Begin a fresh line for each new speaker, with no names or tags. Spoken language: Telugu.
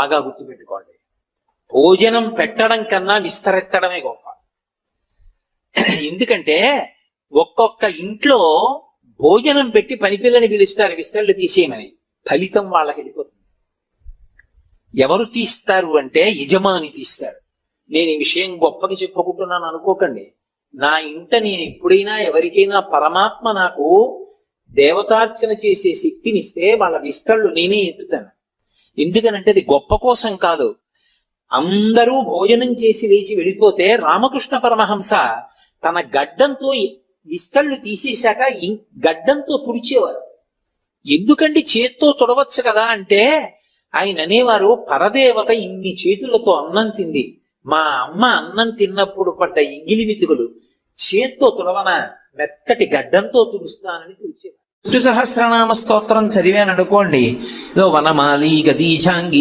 బాగా గుర్తుపెట్టుకోండి. భోజనం పెట్టడం కన్నా విస్తరెత్తడమే గొప్ప. ఎందుకంటే ఒక్కొక్క ఇంట్లో భోజనం పెట్టి పనిపిల్లని పిలుస్తారు విస్తరణ తీసేయమని. ఫలితం వాళ్ళకి వెళ్ళిపోతుంది. ఎవరు తీస్తారు అంటే యజమాని తీస్తాడు. నేను ఈ విషయం గొప్పకి చెప్పుకుంటున్నాను అనుకోకండి. నా ఇంట నేను ఎప్పుడైనా ఎవరికైనా పరమాత్మ నాకు దేవతార్చన చేసే శక్తినిస్తే వాళ్ళ విస్తళ్ళు నేనే ఎత్తుతాను. ఎందుకనంటే అది గొప్ప కోసం కాదు. అందరూ భోజనం చేసి లేచి వెళ్ళిపోతే రామకృష్ణ పరమహంస తన గడ్డంతో విస్తళ్ళు తీసేశాక గడ్డంతో తుడిచేవారు. ఎందుకండి చేత్తో తుడవచ్చు కదా అంటే ఆయన అనేవారు పరదేవత ఇన్ని చేతులతో అన్నం తింది. మా అమ్మ అన్నం తిన్నప్పుడు పడ్డ ఎంగిలి వితుకులు చేత్తో తుడవన మెత్తటి గడ్డంతో తుడుస్తానని తుడిచేవారు. సహస్రనామ స్తోత్రం చదివాను అనుకోండి ఇదో వనమాలి గదీశాంగి